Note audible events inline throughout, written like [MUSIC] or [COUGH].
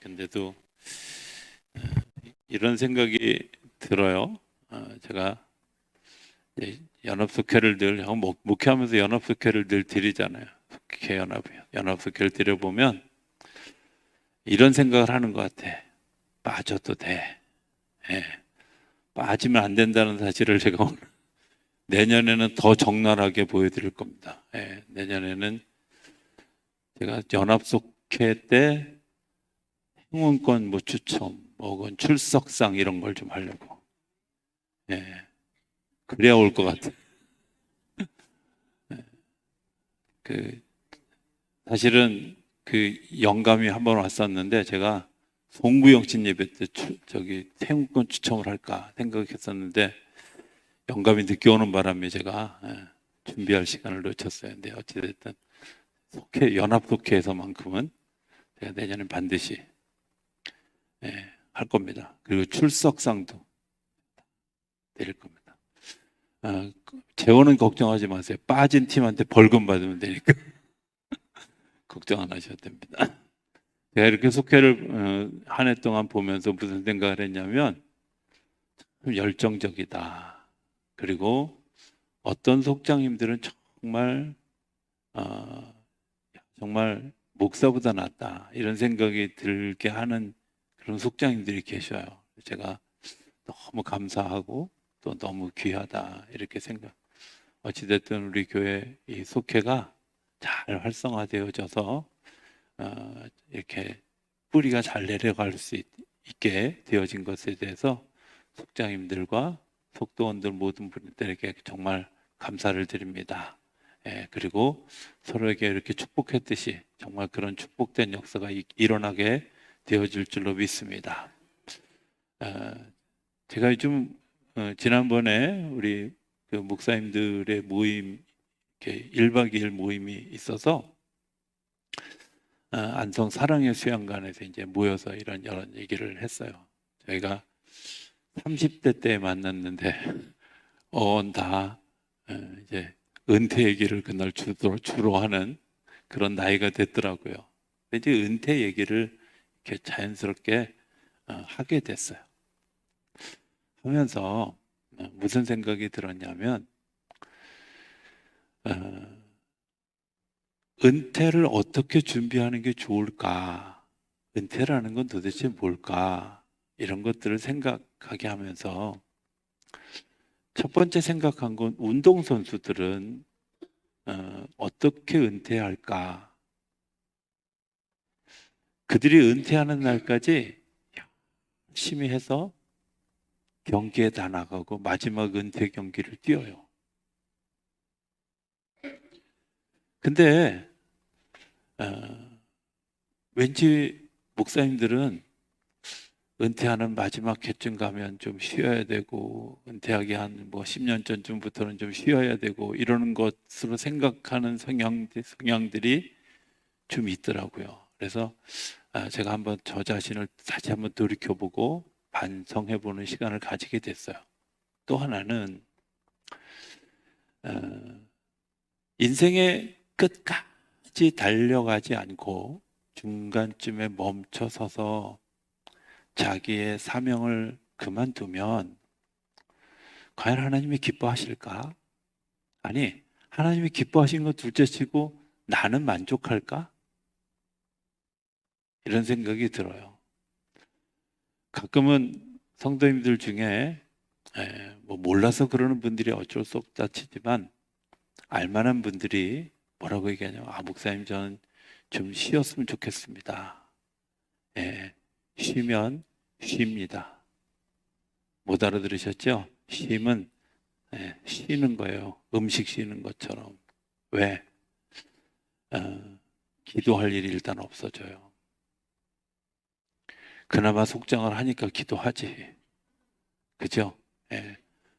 근데도 어, 이런 생각이 들어요. 어, 제가 이제 연합숙회를 늘 목회하면서 연합숙회를 늘 드리잖아요. 국회 연합 연합숙회를 드려 보면 이런 생각을 하는 것 같아. 빠져도 돼. 예. 빠지면 안 된다는 사실을 제가 오늘 [LAUGHS] 내년에는 더 적나라하게 보여드릴 겁니다. 예. 내년에는 제가 연합숙회 때 행운권 뭐 추첨, 뭐 혹은 출석상 이런 걸 좀 하려고. 예. 그래야 올 것 같아. [LAUGHS] 예. 그 사실은 그 영감이 한 번 왔었는데 제가 송구영신 예배 때 추- 저기 행운권 추첨을 할까 생각했었는데 영감이 늦게 오는 바람에 제가 예, 준비할 시간을 놓쳤어요. 근데 어찌됐든 속회 연합 속회에서만큼은 제가 내년에 반드시 예, 할 겁니다. 그리고 출석상도 드릴 겁니다. 아, 재원은 걱정하지 마세요. 빠진 팀한테 벌금 받으면 되니까 [LAUGHS] 걱정 안 하셔도 됩니다. 제가 이렇게 속회를 한 해 동안 보면서 무슨 생각을 했냐면 참 열정적이다. 그리고 어떤 속장님들은 정말 어, 정말 목사보다 낫다 이런 생각이 들게 하는 그런 속장님들이 계셔요. 제가 너무 감사하고 또 너무 귀하다 이렇게 생각. 어찌됐든 우리 교회 이 속회가 잘 활성화되어져서 어, 이렇게 뿌리가 잘 내려갈 수 있, 게 되어진 것에 대해서 속장님들과 속도원들 모든 분들에게 정말 감사를 드립니다. 예, 그리고 서로에게 이렇게 축복했듯이 정말 그런 축복된 역사가 이- 일어나게 되어질 줄로 믿습니다. 어, 제가 요즘 어, 지난번에 우리 그 목사님들의 모임 이렇게 1박 2일 모임이 있어서 어, 안성 사랑의 수양관에서 이제 모여서 이런 이런 얘기를 했어요. 저희가 30대 때 만났는데 어다 어, 이제 은퇴 얘기를 그날 주로, 주로 하는 그런 나이가 됐더라고요. 이제 은퇴 얘기를 이렇게 자연스럽게 어, 하게 됐어요. 하면서 어, 무슨 생각이 들었냐면 어, 은퇴를 어떻게 준비하는 게 좋을까? 은퇴라는 건 도대체 뭘까? 이런 것들을 생각하게 하면서 첫 번째 생각한 건 운동선수들은 어, 어떻게 은퇴할까? 그들이 은퇴하는 날까지 열심히 해서 경기에 다 나가고 마지막 은퇴 경기를 뛰어요. 근데 어, 왠지 목사님들은 은퇴하는 마지막 해쯤 가면 좀 쉬어야 되고 은퇴하기 한 뭐 10년 전쯤부터는 좀 쉬어야 되고 이러는 것으로 생각하는 성향, 성향들이 좀 있더라고요. 그래서 아, 제가 한번 저 자신을 다시 한번 돌이켜보고 반성해보는 시간을 가지게 됐어요. 또 하나는 어, 인생의 끝까지 달려가지 않고 중간쯤에 멈춰 서서 자기의 사명을 그만두면 과연 하나님이 기뻐하실까? 아니, 하나님이 기뻐하시는 것 둘째 치고 나는 만족할까? 이런 생각이 들어요. 가끔은 성도님들 중에 에, 뭐 몰라서 그러는 분들이 어쩔 수 없다 치지만 알만한 분들이 뭐라고 얘기하냐면 아 목사님 저는 좀 쉬었으면 좋겠습니다. 예, 쉬면 쉽니다. 못 알아들으셨죠? 쉼은 예, 쉬는 거예요. 음식 쉬는 것처럼. 왜? 어, 기도할 일이 일단 없어져요. 그나마 속장을 하니까 기도하지. 그죠? 예.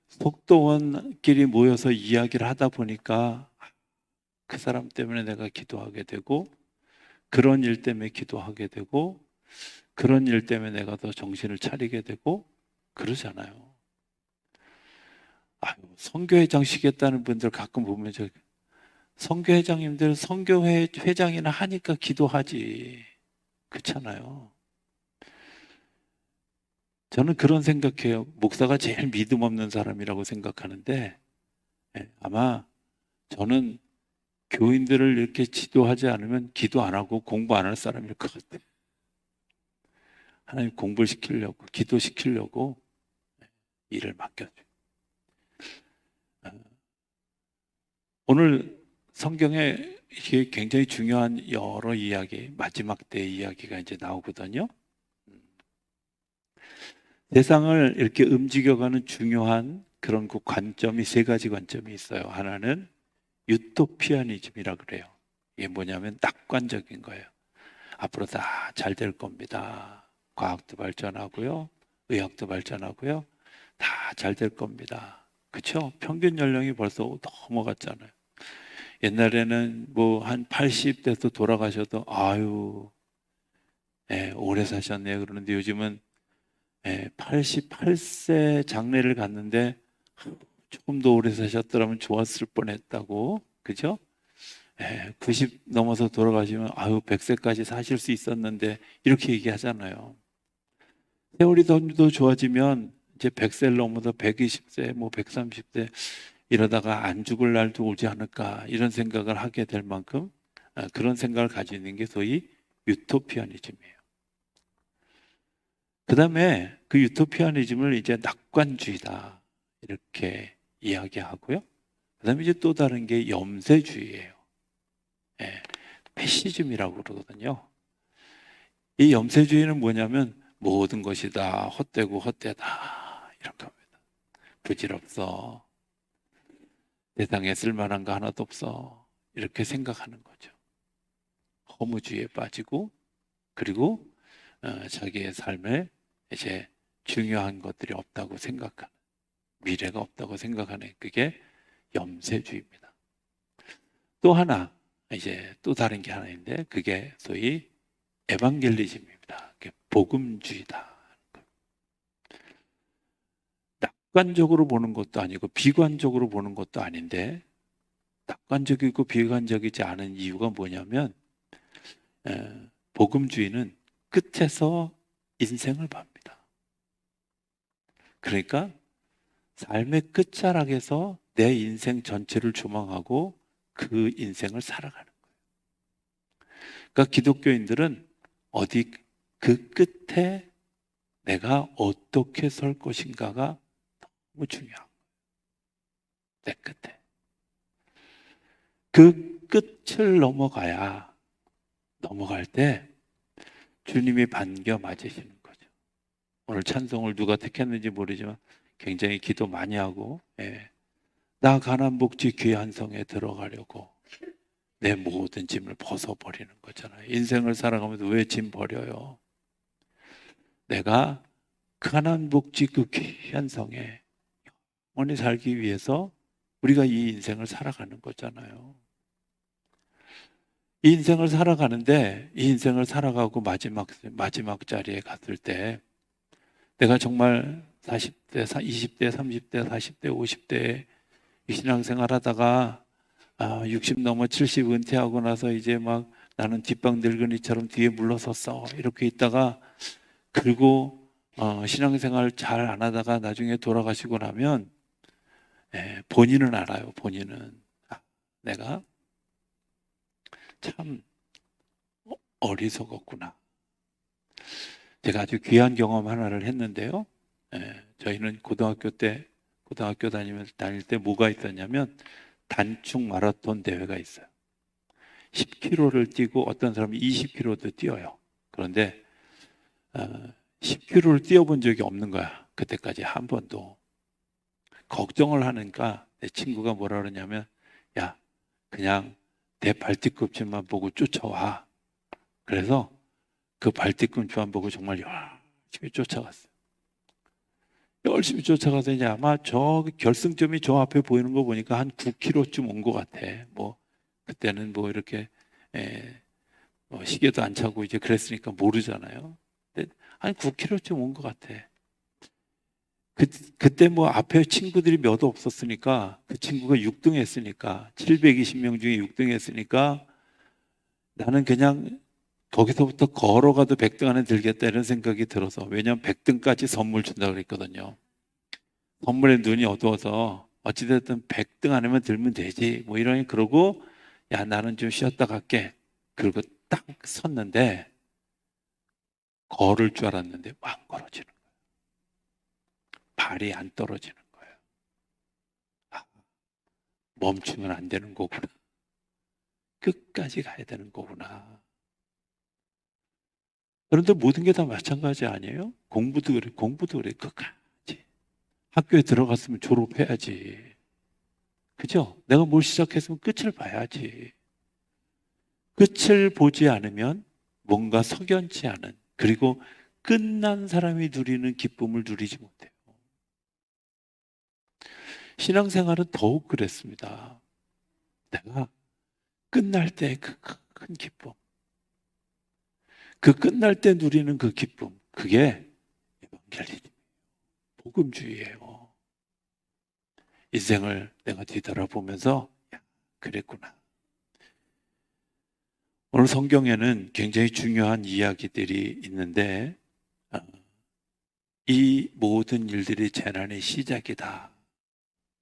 속도원끼리 모여서 이야기를 하다 보니까 그 사람 때문에 내가 기도하게 되고 그런 일 때문에 기도하게 되고 그런 일 때문에 내가 더 정신을 차리게 되고 그러잖아요. 아유, 선교회장 시겠다는 분들 가끔 보면 저 선교회장님들 선교회 회장이나 하니까 기도하지. 그렇잖아요. 저는 그런 생각해요. 목사가 제일 믿음 없는 사람이라고 생각하는데 예, 아마 저는 교인들을 이렇게 지도하지 않으면 기도 안 하고 공부 안할 사람일 것 같아요. 하나님 공부를 시키려고, 기도 시키려고 일을 맡겨줘요. 어, 오늘 성경에 이게 굉장히 중요한 여러 이야기, 마지막 때 이야기가 이제 나오거든요. 음. 세상을 이렇게 움직여가는 중요한 그런 그 관점이 세 가지 관점이 있어요. 하나는 유토피아니즘이라 그래요. 이게 뭐냐면 낙관적인 거예요. 앞으로 다 잘 될 겁니다. 과학도 발전하고요. 의학도 발전하고요. 다 잘 될 겁니다. 그렇죠? 평균 연령이 벌써 넘어갔잖아요. 옛날에는 뭐 한 80대도 돌아가셔도 아유 예, 오래 사셨네요. 그러는데 요즘은 예, 88세 장례를 갔는데 조금 더 오래 사셨더라면 좋았을 뻔했다고 그죠? 예, 90 넘어서 돌아가시면 아유 100세까지 사실 수 있었는데 이렇게 얘기하잖아요. 세월이 더, 더 좋아지면 이제 100세를 넘어서 120세, 뭐 130세 이러다가 안 죽을 날도 오지 않을까 이런 생각을 하게 될 만큼 아, 그런 생각을 가지는 게 소위 유토피아니즘이에요. 그 다음에 그 유토피아니즘을 이제 낙관주의다 이렇게 이야기하고요. 그 다음에 이제 또 다른 게 염세주의예요. 예, 패시즘이라고 그러거든요. 이 염세주의는 뭐냐면 모든 것이 다 헛되고 헛되다 이런 겁니다. 부질없어. 세상에 쓸만한 거 하나도 없어. 이렇게 생각하는 거죠. 허무주의에 빠지고 그리고 어, 자기의 삶에 이제 중요한 것들이 없다고 생각하는 미래가 없다고 생각하는 그게 염세주의입니다. 또 하나 이제 또 다른 게 하나 있는데 그게 소위 에반겔리즘입니다. 복음주의다. 낙관적으로 보는 것도 아니고 비관적으로 보는 것도 아닌데 낙관적이고 비관적이지 않은 이유가 뭐냐면 에, 복음주의는 끝에서 인생을 봅니다. 그러니까 삶의 끝자락에서 내 인생 전체를 조망하고 그 인생을 살아가는 거예요. 그러니까 기독교인들은 어디 그 끝에 내가 어떻게 설 것인가가 너무 중요한 거예요. 내 끝에. 그 끝을 넘어가야 넘어갈 때 주님이 반겨 맞으시는 거죠. 오늘 찬송을 누가 택했는지 모르지만 굉장히 기도 많이 하고 예. 나 가난 복지 귀한 성에 들어가려고 내 모든 짐을 벗어버리는 거잖아요. 인생을 살아가면서 왜 짐 버려요? 내가 가난 복지 그 귀한 성에 영원히 살기 위해서 우리가 이 인생을 살아가는 거잖아요. 이 인생을 살아가는데 이 인생을 살아가고 마지막 마지막 자리에 갔을 때 내가 정말 40대, 20대, 30대, 40대, 50대 이 신앙생활 하다가 아, 60 넘어 70 은퇴하고 나서 이제 막 나는 뒷방 늙은이처럼 뒤에 물러섰어. 이렇게 있다가 그리고 어, 신앙생활 잘 안 하다가 나중에 돌아가시고 나면 예, 본인은 알아요. 본인은 아, 내가 참 어리석었구나. 제가 아주 귀한 경험 하나를 했는데요. 예, 저희는 고등학교 때 고등학교 다니면서 다닐 때 뭐가 있었냐면 단축 마라톤 대회가 있어요. 10km를 뛰고 어떤 사람이 20km도 뛰어요. 그런데 어, 10km를 뛰어본 적이 없는 거야. 그때까지 한 번도. 걱정을 하니까 내 친구가 뭐라 그러냐면 야 그냥 내 발뒤꿈치만 보고 쫓아와. 그래서 그 발뒤꿈치만 보고 정말 열심히 쫓아갔어요. 열심히 쫓아가서 이제 아마 저 결승점이 저 앞에 보이는 거 보니까 한 9km쯤 온 것 같아. 뭐 그때는 뭐 이렇게 에, 뭐 시계도 안 차고 이제 그랬으니까 모르잖아요. 근데 한 9km쯤 온 것 같아. 그, 그때 뭐 앞에 친구들이 몇 없었으니까 그 친구가 6등 했으니까 720명 중에 6등 했으니까 나는 그냥 거기서부터 걸어가도 100등 안에 들겠다 이런 생각이 들어서 왜냐하면 100등까지 선물 준다 그랬거든요. 선물에 눈이 어두워서 어찌됐든 100등 안에만 들면 되지 뭐 이러니 그러고 야 나는 좀 쉬었다 갈게 그리고 딱 섰는데 걸을 줄 알았는데 안 걸어지는. 발이 안 떨어지는 거예요. 아, 멈추면 안 되는 거구나. 끝까지 가야 되는 거구나. 그런데 모든 게 다 마찬가지 아니에요? 공부도 그래, 공부도 그래, 끝까지. 학교에 들어갔으면 졸업해야지. 그죠? 내가 뭘 시작했으면 끝을 봐야지. 끝을 보지 않으면 뭔가 석연치 않은, 그리고 끝난 사람이 누리는 기쁨을 누리지 못해요. 신앙생활은 더욱 그랬습니다. 내가 끝날 때그큰 기쁨. 그 끝날 때 누리는 그 기쁨. 그게 에반겔리즘. 복음주의예요. 인생을 내가 뒤돌아보면서 야, 그랬구나. 오늘 성경에는 굉장히 중요한 이야기들이 있는데 어, 이 모든 일들이 재난의 시작이다.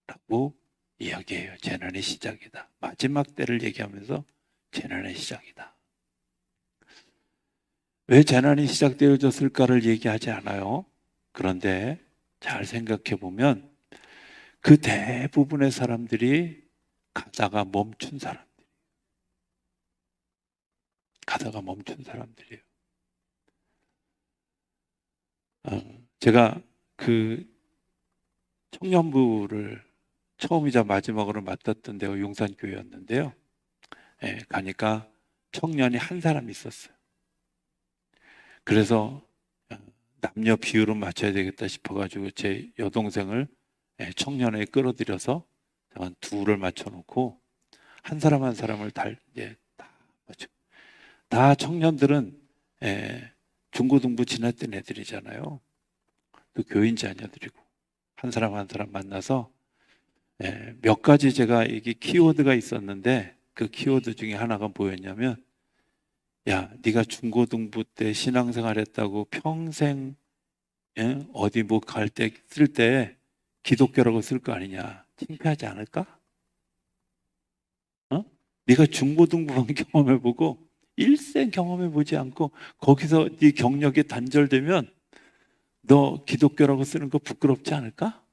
라고 이야기해요. 재난의 시작이다. 마지막 때를 얘기하면서 재난의 시작이다. 왜 재난이 시작되어졌을까를 얘기하지 않아요. 그런데 잘 생각해 보면 그 대부분의 사람들이 가다가 멈춘 사람들. 가다가 멈춘 사람들이에요. 어, 제가 그 청년부를 처음이자 마지막으로 맡았던 데가 용산교회였는데요. 예, 가니까 청년이 한 사람 있었어요. 그래서 어, 남녀 비율을 맞춰야 되겠다 싶어가지고 제 여동생을 예, 청년에 끌어들여서 한 둘을 맞춰놓고 한 사람 한 사람을 달, 예, 다 맞춰. 다 청년들은 예, 중고등부 지났던 애들이잖아요. 또 교인 자녀들이고 한 사람 한 사람 만나서 예, 몇 가지 제가 이게 키워드가 있었는데 그 키워드 중에 하나가 뭐였냐면 야 네가 중고등부 때 신앙생활 했다고 평생 예? 어디 뭐 갈 때 쓸 때 기독교라고 쓸 거 아니냐 창피하지 않을까? 어? 네가 중고등부만 [LAUGHS] 경험해보고 일생 경험해보지 않고 거기서 네 경력이 단절되면 너 기독교라고 쓰는 거 부끄럽지 않을까?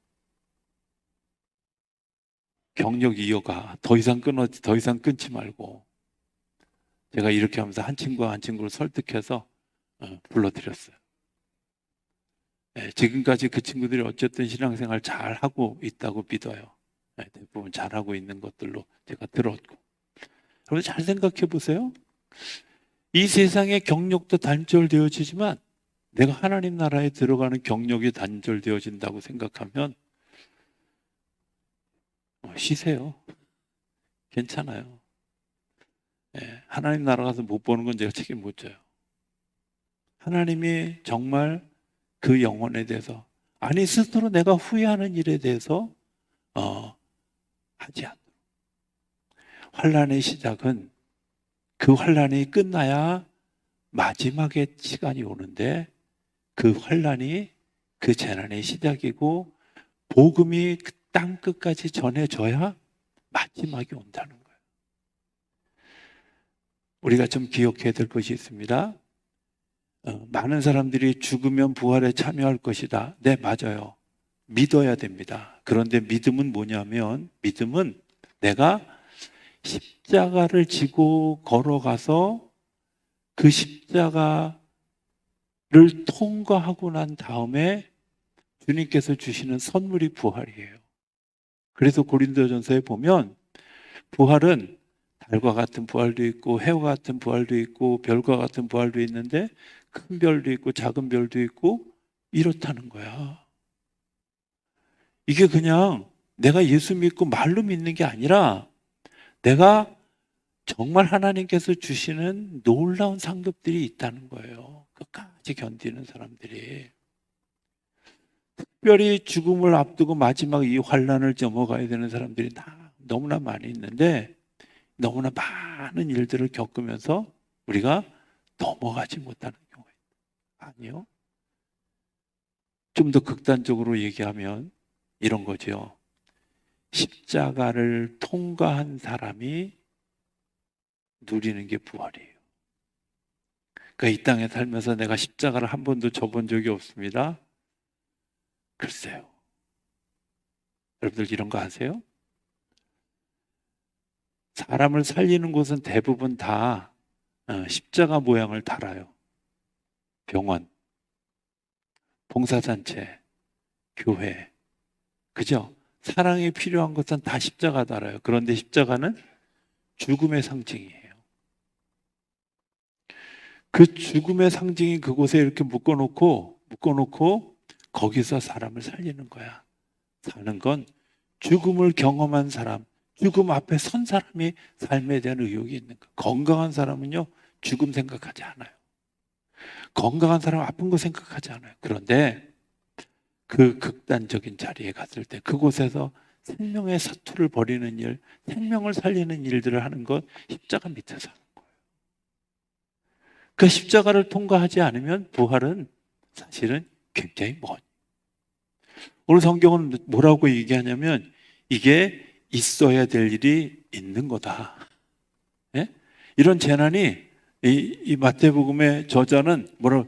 경력 이어가 더 이상 끊어 더 이상 끊지 말고 제가 이렇게 하면서 한 친구와 한 친구를 설득해서 어, 불러드렸어요. 네, 지금까지 그 친구들이 어쨌든 신앙생활 잘 하고 있다고 믿어요. 네, 대부분 잘 하고 있는 것들로 제가 들었고. 여러분 잘 생각해 보세요. 이 세상의 경력도 단절되어지지만 내가 하나님 나라에 들어가는 경력이 단절되어진다고 생각하면 어, 쉬세요. 괜찮아요. 예, 하나님 나라 가서 못 보는 건 제가 책임 못 져요. 하나님이 정말 그 영혼에 대해서 아니 스스로 내가 후회하는 일에 대해서 어, 하지 않도록 환란의 시작은 그 환란이 끝나야 마지막의 시간이 오는데 그 환란이 그 재난의 시작이고 복음이 그땅 끝까지 전해져야 마지막이 온다는. 우리가 좀 기억해야 될 것이 있습니다. 어, 많은 사람들이 죽으면 부활에 참여할 것이다. 네, 맞아요. 믿어야 됩니다. 그런데 믿음은 뭐냐면, 믿음은 내가 십자가를 지고 걸어가서 그 십자가를 통과하고 난 다음에 주님께서 주시는 선물이 부활이에요. 그래서 고린도전서에 보면 부활은 달과 같은 부활도 있고 해와 같은 부활도 있고 별과 같은 부활도 있는데 큰 별도 있고 작은 별도 있고 이렇다는 거야. 이게 그냥 내가 예수 믿고 말로 믿는 게 아니라 내가 정말 하나님께서 주시는 놀라운 상급들이 있다는 거예요. 끝까지 견디는 사람들이. 특별히 죽음을 앞두고 마지막 이 환란을 넘어가야 되는 사람들이 나- 너무나 많이 있는데 너무나 많은 일들을 겪으면서 우리가 넘어가지 못하는 경우가 있다. 아니요. 좀 더 극단적으로 얘기하면 이런 거죠. 십자가를 통과한 사람이 누리는 게 부활이에요. 그러니까 이 땅에 살면서 내가 십자가를 한 번도 져본 적이 없습니다. 글쎄요. 여러분들 이런 거 아세요? 사람을 살리는 곳은 대부분 다 어, 십자가 모양을 달아요. 병원, 봉사단체, 교회. 그죠? 사랑이 필요한 것은 다 십자가 달아요. 그런데 십자가는 죽음의 상징이에요. 그 죽음의 상징이 그곳에 이렇게 묶어놓고, 묶어놓고, 거기서 사람을 살리는 거야. 사는 건 죽음을 경험한 사람, 죽음 앞에 선 사람이 삶에 대한 의욕이 있는 거. 건강한 사람은요, 죽음 생각하지 않아요. 건강한 사람 은 아픈 거 생각하지 않아요. 그런데 그 극단적인 자리에 갔을 때 그곳에서 생명의 사투를 벌이는 일, 생명을 살리는 일들을 하는 것 십자가 밑에서 하는 거예요. 그 십자가를 통과하지 않으면 부활은 사실은 굉장히 먼. 오늘 성경은 뭐라고 얘기하냐면 이게 있어야 될 일이 있는 거다. 예? 이런 재난이 이, 이 마태복음의 저자는 뭐라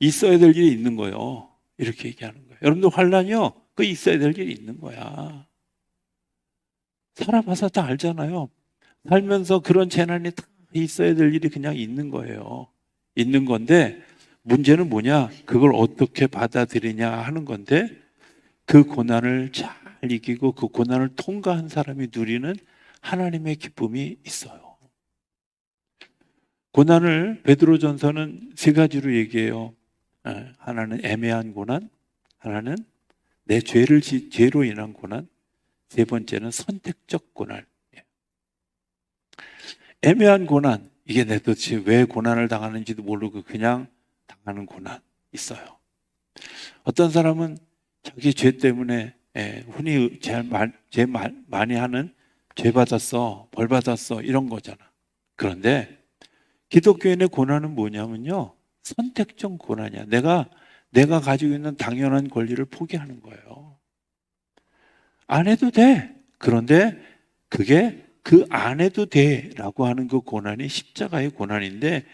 있어야 될 일이 있는 거예요. 이렇게 얘기하는 거예요. 여러분들 환란이요. 그 있어야 될 일이 있는 거야. 살아봐서 다 알잖아요. 살면서 그런 재난이 다 있어야 될 일이 그냥 있는 거예요. 있는 건데 문제는 뭐냐? 그걸 어떻게 받아들이냐 하는 건데 그 고난을 잘 이기고 그 고난을 통과한 사람이 누리는 하나님의 기쁨이 있어요. 고난을 베드로전서는 세 가지로 얘기해요. 예, 하나는 애매한 고난, 하나는 내 죄를 지- 죄로 인한 고난, 세 번째는 선택적 고난. 예. 애매한 고난, 이게 내 도대체 왜 고난을 당하는지도 모르고 그냥 당하는 고난 있어요. 어떤 사람은 자기 죄 때문에 예, 흔히 제일 말- 많이 하는 죄 받았어, 벌 받았어 이런 거잖아. 그런데 기독교인의 고난은 뭐냐면요. 선택적 고난이야. 내가 내가 가지고 있는 당연한 권리를 포기하는 거예요. 안 해도 돼. 그런데 그게 그 안 해도 돼라고 하는 그 고난이 십자가의 고난인데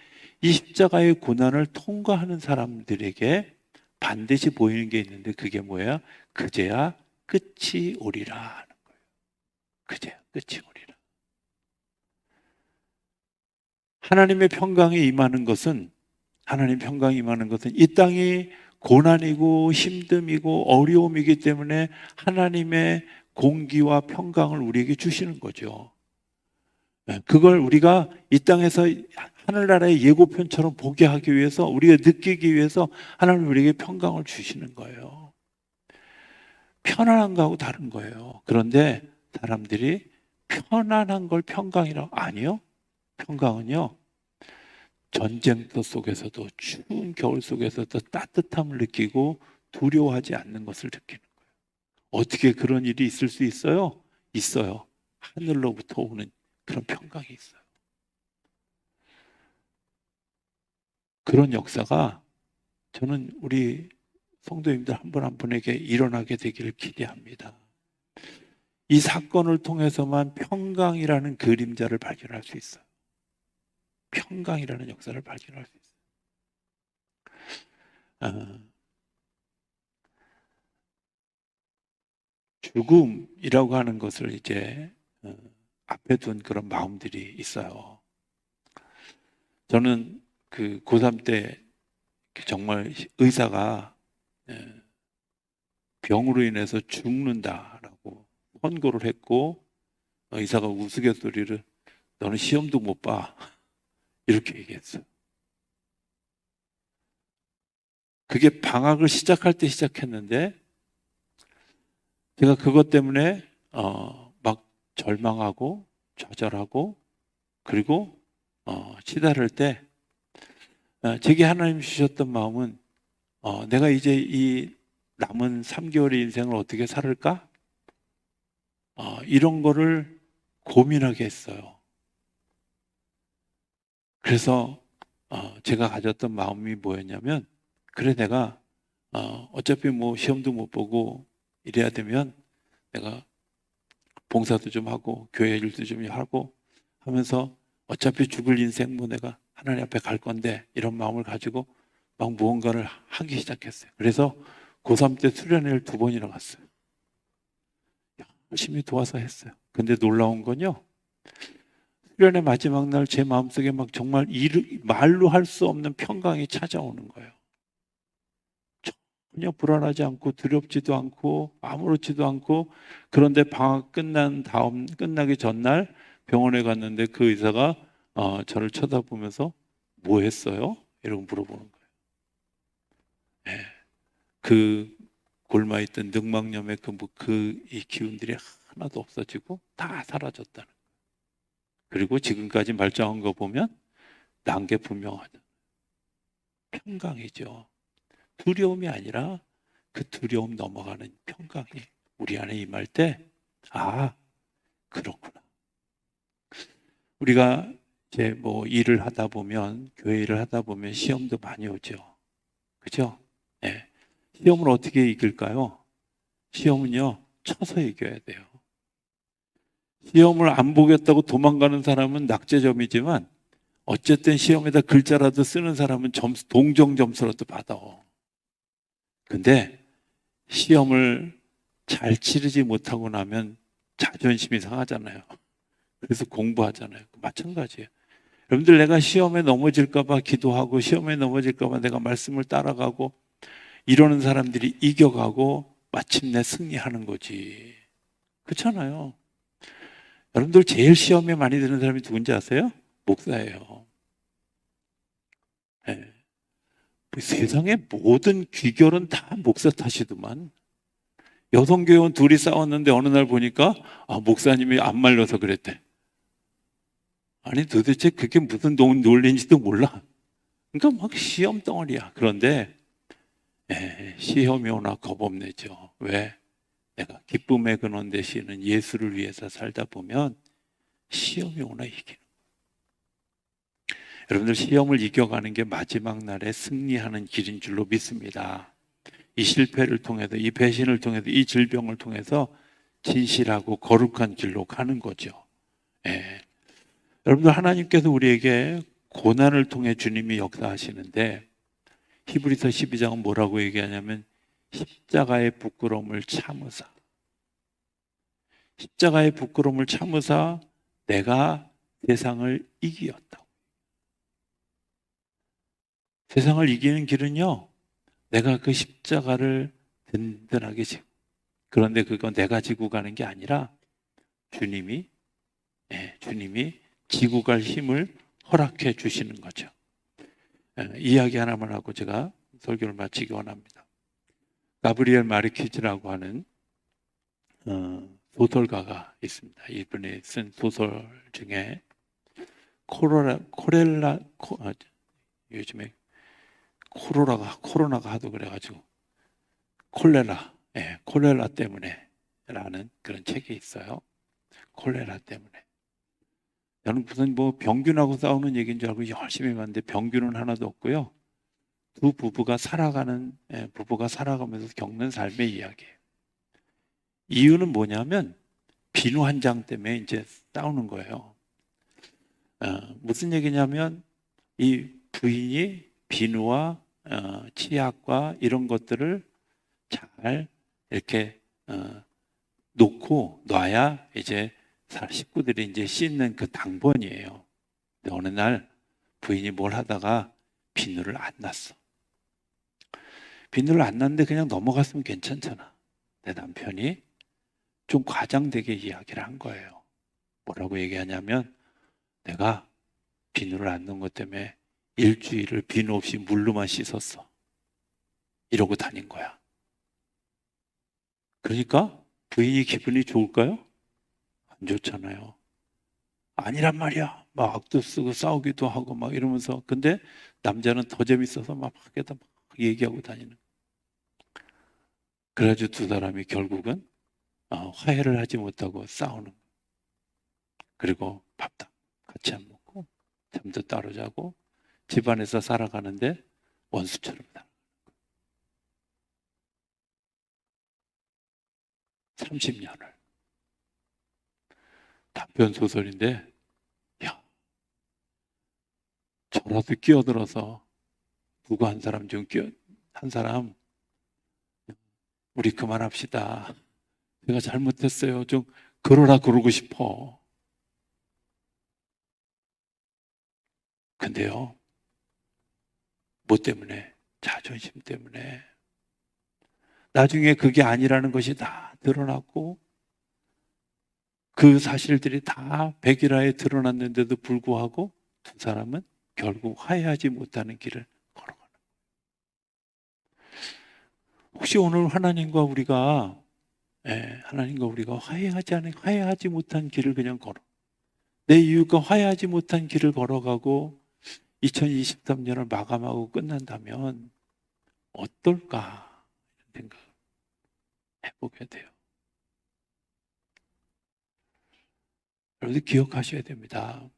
이 십자가의 고난을 통과하는 사람들에게 반드시 보이는 게 있는데 그게 뭐야? 그제야 끝이 오리라 하는 거예요. 그제야 끝이 오리라. 하나님의 평강이 임하는 것은 하나님 평강이 임하는 것은 이 땅이 고난이고 힘듦이고 어려움이기 때문에 하나님의 공기와 평강을 우리에게 주시는 거죠. 네, 그걸 우리가 이 땅에서 하늘나라의 예고편처럼 보게 하기 위해서 우리가 느끼기 위해서 하나님 우리에게 평강을 주시는 거예요. 편안한 거하고 다른 거예요. 그런데 사람들이 편안한 걸 평강이라고 아니요. 평강은요. 전쟁터 속에서도 추운 겨울 속에서도 따뜻함을 느끼고 두려워하지 않는 것을 느끼는 거예요. 어떻게 그런 일이 있을 수 있어요? 있어요. 하늘로부터 오는 그런 평강이 있어요. 그런 역사가 저는 우리 성도님들 한분한 분에게 일어나게 되기를 기대합니다. 이 사건을 통해서만 평강이라는 그림자를 발견할 수 있어요. 평강이라는 역사를 발견할 수 있어요. 어, 죽음이라고 하는 것을 이제 어, 앞에 둔 그런 마음들이 있어요. 저는 그 고3 때 정말 의사가 예, 병으로 인해서 죽는다라고 선고를 했고 어, 의사가 우스갯소리를 너는 시험도 못 봐. [LAUGHS] 이렇게 얘기했어요. 그게 방학을 시작할 때 시작했는데 제가 그것 때문에 어, 막 절망하고 좌절하고 그리고 어, 치달을 때 어, 제게 하나님 주셨던 마음은 어, 내가 이제 이 남은 3개월의 인생을 어떻게 살을까? 어, 이런 거를 고민하게 했어요. 그래서 어, 제가 가졌던 마음이 뭐였냐면 그래 내가 어, 어차피 뭐 시험도 못 보고 이래야 되면 내가 봉사도 좀 하고 교회 일도 좀 하고 하면서 어차피 죽을 인생 뭐 내가 하나님 앞에 갈 건데 이런 마음을 가지고 막 무언가를 하기 시작했어요. 그래서 고3 때 수련회를 두 번이나 갔어요. 열심히 도와서 했어요. 근데 놀라운 건요. 수련회 마지막 날 제 마음속에 막 정말 이르- 말로 할 수 없는 평강이 찾아오는 거예요. 전혀 불안하지 않고 두렵지도 않고 아무렇지도 않고 그런데 방학 끝난 다음 끝나기 전날 병원에 갔는데 그 의사가 어, 저를 쳐다보면서 뭐 했어요? 이러고 물어보는 거예요. 예. 그 골마 있던 늑막염의 그그이 기운들이 하나도 없어지고 다 사라졌다는 거예요. 그리고 지금까지 말짱한 거 보면 난 게 분명하다. 평강이죠. 두려움이 아니라 그 두려움 넘어가는 평강이 우리 안에 임할 때, 아, 그렇구나. 우리가 이제 뭐 일을 하다 보면, 교회 일을 하다 보면 시험도 많이 오죠. 그죠? 예. 시험을 어떻게 이길까요? 시험은요, 쳐서 이겨야 돼요. 시험을 안 보겠다고 도망가는 사람은 낙제점이지만, 어쨌든 시험에다 글자라도 쓰는 사람은 점수, 동정 점수라도 받아. 근데 시험을 잘 치르지 못하고 나면 자존심이 상하잖아요. 그래서 공부하잖아요. 마찬가지예요. 여러분들 내가 시험에 넘어질까봐 기도하고 시험에 넘어질까봐 내가 말씀을 따라가고 이러는 사람들이 이겨가고 마침내 승리하는 거지. 그렇잖아요. 여러분들 제일 시험에 많이 드는 사람이 누군지 아세요? 목사예요. 예. 그 세상의 모든 귀결은 다 목사 탓이더만. 여성 교원 둘이 싸웠는데 어느 날 보니까 아, 목사님이 안 말려서 그랬대. 아니 도대체 그게 무슨 논- 논리인지도 몰라. 그러니까 막 시험 덩어리야. 그런데 에, 시험이 오나 겁없네죠. 왜? 내가 기쁨의 근원 되시는 예수를 위해서 살다 보면 시험이 오나 이기는. 여러분들 시험을 이겨가는 게 마지막 날에 승리하는 길인 줄로 믿습니다. 이 실패를 통해서, 이 배신을 통해서, 이 질병을 통해서 진실하고 거룩한 길로 가는 거죠. 예. 여러분들 하나님께서 우리에게 고난을 통해 주님이 역사하시는데 히브리서 12장은 뭐라고 얘기하냐면 십자가의 부끄러움을 참으사 십자가의 부끄러움을 참으사 내가 세상을 이기었다. 세상을 이기는 길은요, 내가 그 십자가를 든든하게 지고, 그런데 그건 내가 지고 가는 게 아니라 주님이, 예, 주님이 지고 갈 힘을 허락해 주시는 거죠. 예, 이야기 하나만 하고 제가 설교를 마치기 원합니다. 가브리엘 마르키즈라고 하는 어, 소설가가 있습니다. 이분이 쓴 소설 중에 코로나 코렐라 코, 아, 요즘에 코로나가 코로나가 하도 그래가지고 콜레라, 예, 콜레라 때문에라는 그런 책이 있어요. 콜레라 때문에. 저는 무슨 뭐 병균하고 싸우는 얘기인 줄 알고 열심히 봤는데 병균은 하나도 없고요. 두 부부가 살아가는 예, 부부가 살아가면서 겪는 삶의 이야기예요. 이유는 뭐냐면 비누 한 장 때문에 이제 싸우는 거예요. 어, 무슨 얘기냐면 이 부인이 비누와 어, 치약과 이런 것들을 잘 이렇게 어, 놓고 놔야 이제 사- 식구들이 이제 씻는 그 당번이에요. 근데 어느 날 부인이 뭘 하다가 비누를 안 놨어. 비누를 안 놨는데 그냥 넘어갔으면 괜찮잖아. 내 남편이 좀 과장되게 이야기를 한 거예요. 뭐라고 얘기하냐면 내가 비누를 안 넣은 것 때문에 일주일을 비누 없이 물로만 씻었어. 이러고 다닌 거야. 그러니까 부인이 기분이 좋을까요? 안 좋잖아요. 아니란 말이야. 막 악도 쓰고 싸우기도 하고 막 이러면서 근데 남자는 더 재밌어서 막 밖에다 막 얘기하고 다니는. 그래가지고 두 사람이 결국은 어, 화해를 하지 못하고 싸우는. 그리고 밥도 같이 안 먹고 잠도 따로 자고 집안에서 살아가는데 원수처럼 살아. 30년을 단편 소설인데 야 저라도 끼어들어서 누구 한 사람 좀 끼어 한 사람 우리 그만합시다. 내가 잘못했어요. 좀 그러라 그러고 싶어. 근데요, 뭐 때문에? 자존심 때문에. 나중에 그게 아니라는 것이 다 드러났고, 그 사실들이 다 백일화에 드러났는데도 불구하고 두 사람은 결국 화해하지 못하는 길을 걸어가는 거예요. 혹시 오늘 하나님과 우리가 예, 하나님과 우리가 화해하지 않은 화해하지 못한 길을 그냥 걸어 내 이유가 화해하지 못한 길을 걸어가고 2023년을 마감하고 끝난다면 어떨까 생각 해보게 돼요. 여러분들 기억하셔야 됩니다.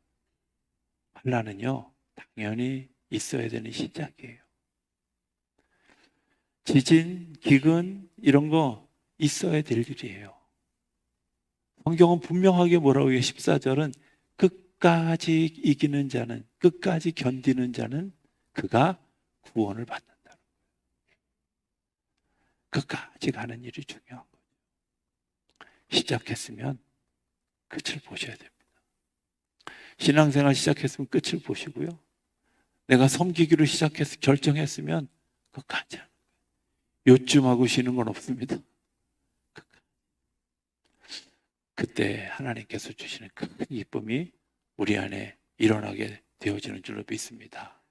환란은요 당연히 있어야 되는 시작이에요. 지진, 기근 이런 거 있어야 될 일이에요. 성경은 분명하게 뭐라고 해요? 14절은 끝까지 이기는 자는, 끝까지 견디는 자는 그가 구원을 받는다. 끝까지 가는 일이 중요한 거죠. 시작했으면 끝을 보셔야 됩니다. 신앙생활 시작했으면 끝을 보시고요. 내가 섬기기로 시작해서 결정했으면 끝까지. 요쯤하고 쉬는 건 없습니다. 그때 하나님께서 주시는 큰 기쁨이 우리 안에 일어나게 되어지는 줄로 믿습니다.